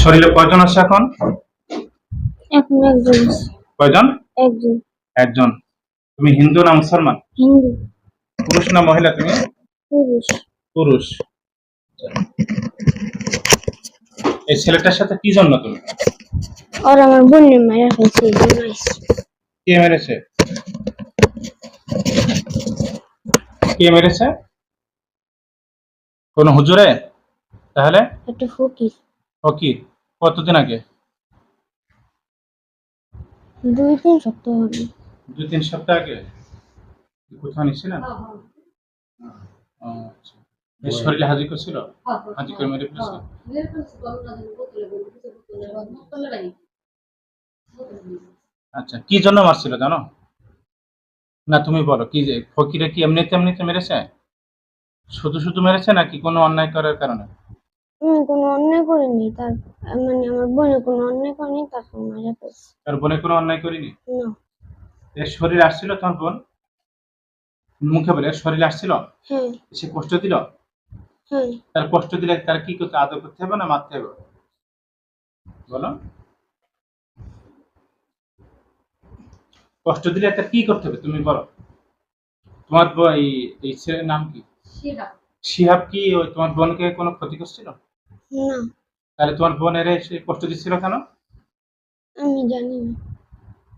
শরীরে কয়জন আছে এখন? এখন একজন কয়জন? একজন। একজন। তুমি হিন্দু না মুসলমান? হিন্দু। পুরুষ না মহিলা তুমি? পুরুষ। পুরুষ। এই ছেলেটার সাথে কি জন্য তুমি? আর আমার বোনের ফেলছে এই কে মেরেছে? কে মেরেছে? কোন হুজুরে? তাহলে? একটা ফকির। ও কি কতদিন আগে? দুই তিন সপ্তাহ হবে দুই তিন সপ্তাহ আগে? কোথাও নিছিলেন ও, আচ্ছা। এই শরীরে হাজির করছিল? হাজি করে মেরে ফেলেছে আচ্ছা কি জন্য মারছিল জানো? না তুমি বলো কি যে ফকিরে কি এমনিতে এমনিতে মেরেছে? শুধু শুধু মেরেছে নাকি কোনো অন্যায় করার কারণে? আমি কোনো অন্যায় করিনি তার মানে আমার বোনে কোনো অন্যায় করেনি তারপর মারা ফেলছে তার বোনে কোনো অন্যায় করিনি? না। এর শরীর আসছিল তোমার বোন? মুখে বলে এর শরীর আসছিল? হ্যাঁ সে কষ্ট দিল? হ্যাঁ তার কষ্ট দিলে তার কি করতে আদর করতে হবে না মারতে হবে? বলো। কষ্ট দিলে তার কি করতে হবে? তুমি বলো। তোমার এই ছেলের নাম কি? শিহাব কি ওই তোমার বোনকে কোনো ক্ষতি করছিল? না। তাহলে তোমার বোনের সে কষ্ট দিচ্ছিল কেন? আমি জানি না।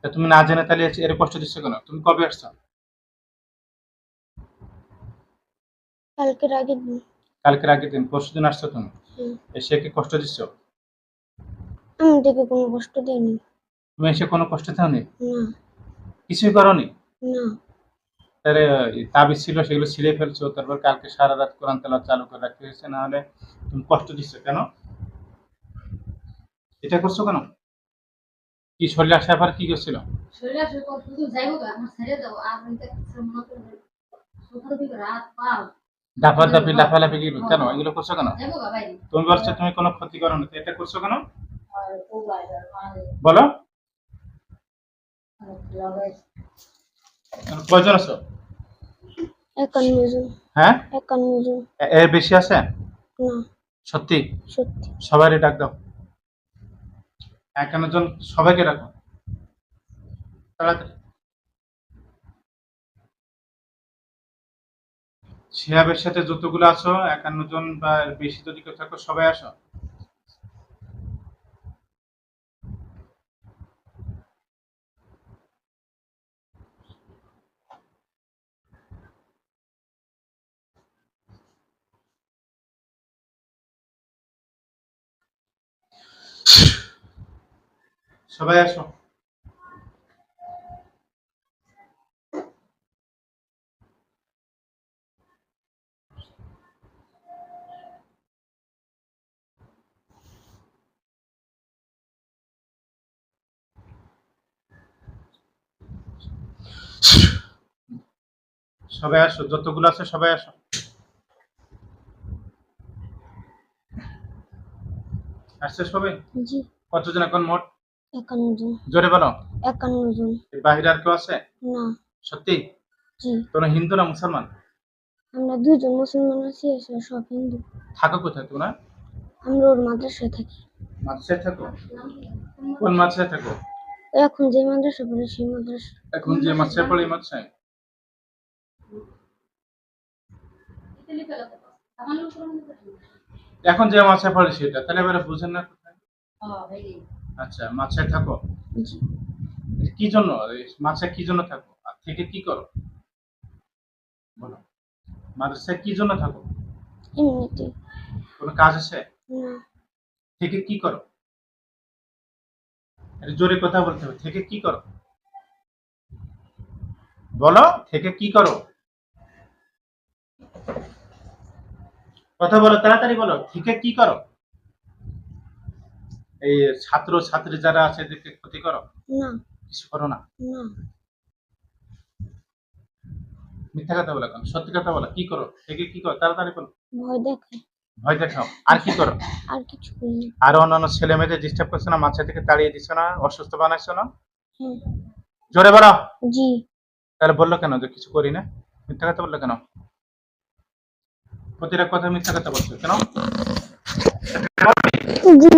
তা তুমি না জেনে তাহলে এর কষ্ট দিচ্ছ কেন? তুমি কবে আসছো? কালকের আগের দিন। কালকের আগের দিন পরশু দিন আসছো তুমি? এসে কি কষ্ট দিচ্ছ? আমি থেকে কোনো কষ্ট দেয়নি। তুমি এসে কোনো কষ্ট দাওনি? না। কিছুই করনি? না। এই তাবিজ ছিল সেগুলো ছিঁড়ে ফেলছো তারপর কালকে সারা রাত কোরআন তেলাওয়াত চালু করে রাখতে হয়েছে না হলে তুমি কষ্ট দিচ্ছ কেন? এটা করছ কেন? কি শরীরে আসার পর কি করছিল? দাফা দাফি লাফালাফি কি কেন? এগুলো করছ কেন। তুমি বলছো তুমি কোনো ক্ষতি করো না এটা করছ কেন? বলো। কয়জন আছো? একান্ন জন হ্যাঁ? একান্ন জন এর বেশি আছে? না। সত্যি? সত্যি। সবারই ডাক দাও। একান্ন জন সবাইকে ডাকো। তাড়াতাড়ি। শিহাবের সাথে যতগুলো আছো একান্ন জন বা বেশি যদি কেউ থাকো সবাই আসো। সবাই আসো। সবাই আসো যতগুলো আছে সবাই আসো। আসছে সবাই? কতজন এখন মোট? একান্ন জন। জোরে বলো। একান্ন জন। এই বাহিরে আর কেউ আছে? না। সত্যি? জি। তোমরা হিন্দু না মুসলমান? আমরা দুজন মুসলমান আছি এছাড়া সব হিন্দু। থাকো কোথায় তোমরা? আমরা ওর মাদ্রাসায় থাকি। মাদ্রাসায় থাকো? কোন মাদ্রাসায় থাকো? এখন যে মাদ্রাসা পড়ে সেই মাদ্রাসা এখন যে মাদ্রাসায় পড়ে মাদ্রাসায়। এখন যে মাদ্রাসায় সেটা। তাহলে এবারে বুঝেন না কোথায়। হ্যাঁ। আচ্ছা মাদ্রাসায় থাকো? জি। কি জন্য? মাদ্রাসায় কি জন্য থাকো? আর থেকে কি করো? বলো। মাদ্রাসায় কি জন্য থাকো? এমনিতে কোনো কাজ আছে? না। থেকে কি করো? জোরে কথা বলতে হবে। থেকে কি করো? বলো থেকে কি করো? কথা বলো তাড়াতাড়ি বলো। থেকে কি করো? এই ছাত্র ছাত্রী যারা আছে এদেরকে ক্ষতি করো? না। কিছু করো না? না। মিথ্যা কথা বলো কেন? সত্যি কথা বলো কি করো? থেকে কি করো? তাড়াতাড়ি বলো। ভয় দেখায়। ভয় দেখাও। আর কি করো? আর কিছু আরও অন্যান্য ছেলে মেয়েদের ডিস্টার্ব করছ না? মাছা থেকে তাড়িয়ে দিচ্ছ না? অসুস্থ বানাইছো না? জোরে বলো। জি। তাহলে বলল কেন যে কিছু করি না? মিথ্যা কথা বলল কেন? প্রতিটা কথা মিথ্যা কথা বলছো কেন? জি।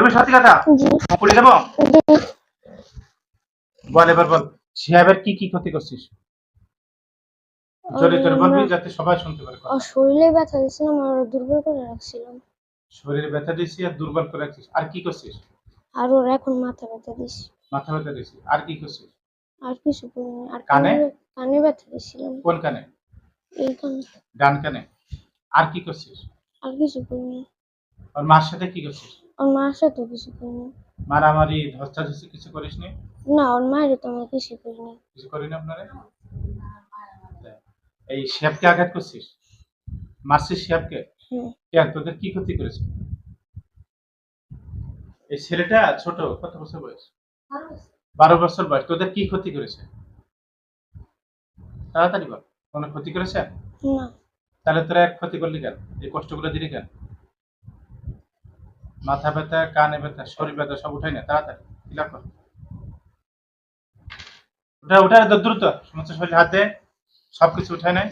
বলবি সত্যি কথা? জি। পুড়ে দেবো? বল এবার বল। শিহাবের কি কি ক্ষতি করছিস? জোরে জোরে বলবি যাতে সবাই শুনতে পারে ওর শরীরে ব্যথা আর দুর্বল করে রাখছিলাম। শরীরে ব্যথা আর দুর্বল করে রাখছিস। আর কি করছিস? আর ওর এখন মাথা ব্যথা দিছি মাথা ব্যথা দিয়েছি। আর কি করছিস? আর কিছু করিনি। আর কানে? কানে কানে ব্যথা দিয়েছিলাম। কোন কানে? এইখানে ডান কানে। আর কি করছিস? আর কিছু করিনি। আর মার সাথে কি করছিস? ওর মার সাথে কিছু করিনি। মারামারি ধস্তাধস্তি কিছু করিসনি? না ওর মায়ের তো আমার কিছু করিনি। কিছু করিনি আপনারা? এই শিয়াবকে আঘাত করছিস? মারছিস শিয়াবকে কেন তোদের কি ক্ষতি করেছে? এই ছেলেটা ছোট কত বছর বয়স? বারো বছর বয়স তোদের কি ক্ষতি করেছে? তাড়াতাড়ি বল কোনো ক্ষতি করেছে? না। তাহলে তোরা এক ক্ষতি করলি কেন? এই কষ্টগুলো দিলি কেন? মাথা ব্যথা কানে ব্যথা শরীর ব্যথা সব উঠাই না তাড়াতাড়ি ফিল কর উঠা উঠা দ্রুত দ্রুত সমস্ত শরীর হাতে সবকিছু উঠায় নাই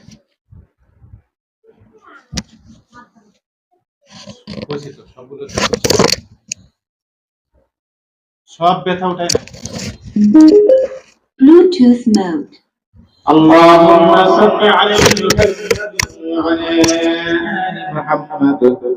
বলছি তো সবগুলো সব ব্যথা উঠায় না Bluetooth mode. اللهم صل على محمد وعلى آل محمد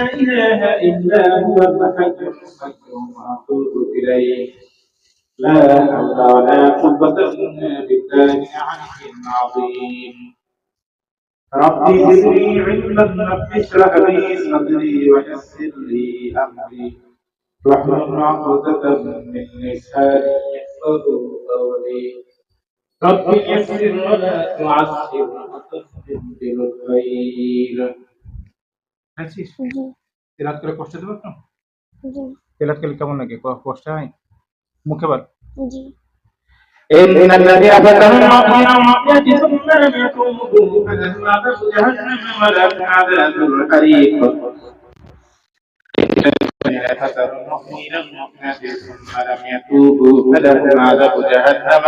إله إلا هو الحي القيوم وأتوب إليه. لا حول ولا قوة إلا بالله العلي العظيم. ربي زدني علما رب اشرح لي صدري ويسر لي أمري. واحلل عقدة من لساني يفقهوا قولي. رب يسر ولا تعسر وتسلم بالخير আছিস জি তেলাত করে কষ্ট দেবো তো জি তেলাত করলে কেমন লাগে ক- কষ্ট হয় মুখে বল জি إن الذي أفتن من المعصية ثم لم يتوبوا فلهم عذاب جهنم ولهم عذاب الحريق الذين فتنوا المؤمنين المؤمنات ثم لم يتوبوا فلهم عذاب جهنم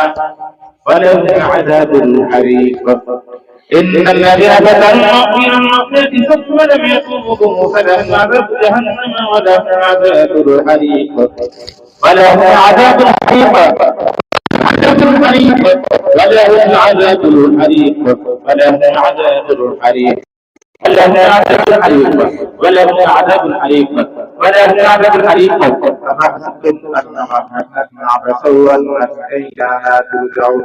ولهم عذاب الحريق إن الذين فتنوا المؤمنين المؤمنات ثم لم يتوبوا فلهم عذاب جهنم ولهم عذاب الحريق. ولهم عذاب الحريق عذاب الحريق ولهم عذاب الحريق. ولهم عذاب الحريق. ولهم عذاب الحريق. ولهم عذاب الحريق. ولهم عذاب الحريق. أفحسبتم أنما خلقناكم عبثا وأنكم إلينا لا ترجعون.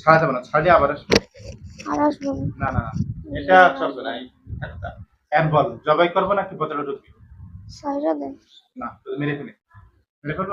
ছাড়া যাবে না ছাড়লে আবার আসব। আর আসব না। না এটা চলবে না একটা। বল জবাই করব নাকি বোতলে ঢুকবি? সাইরা দেন না তুই মেরে ফেলে। মেরে ফেলব?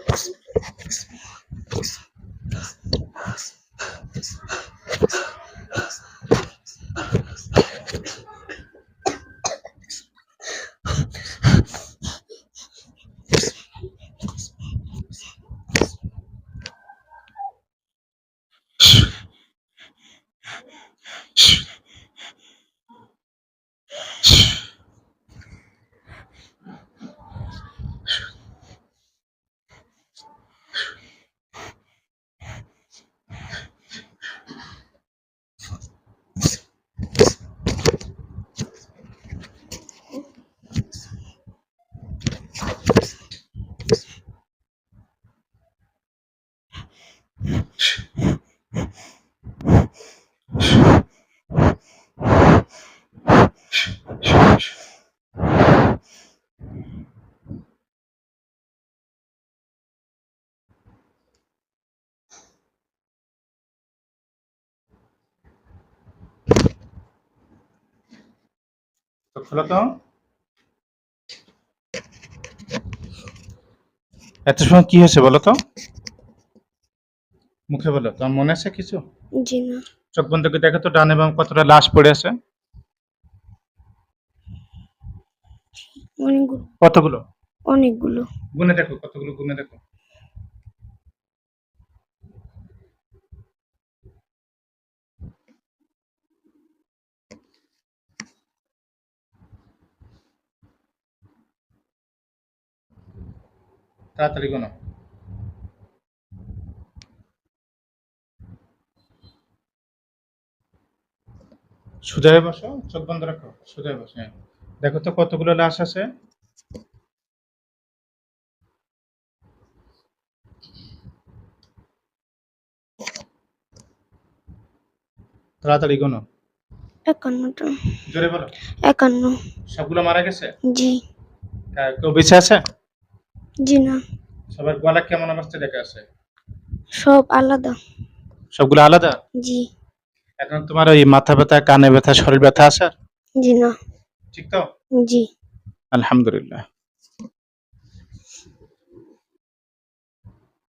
চোখ খোলো তো? এত সময় কি হয়েছে বলো তো? মুখে বলো তোমার মনে আছে কিছু? জি না। চোখ বন্ধ করে দেখো তো ডান এবং কতটা লাশ পড়ে আছে? অনেকগুলো। কতগুলো? অনেকগুলো। গুনে দেখো কতগুলো গুনে দেখো। তাড়াতাড়ি গুনো। সোজা বসো চোখ বন্ধ রাখো। সোজা বসো হ্যাঁ। দেখো তো কতগুলো লাশ আছে। তাড়াতাড়ি গোনো। একান্নটা জোরে বলো। একান্ন। সবগুলো মারা গেছে? জি। কেউ বেঁচে আছে? জি না। সবার গলা কেমন অবস্থায় দেখা আছে? সব আলাদা। সবগুলো আলাদা? জি। এখন তোমার ওই মাথা ব্যথা কানে ব্যথা শরীর ব্যথা আছে? জি না। ঠিক তো? জি। আলহামদুলিল্লাহ।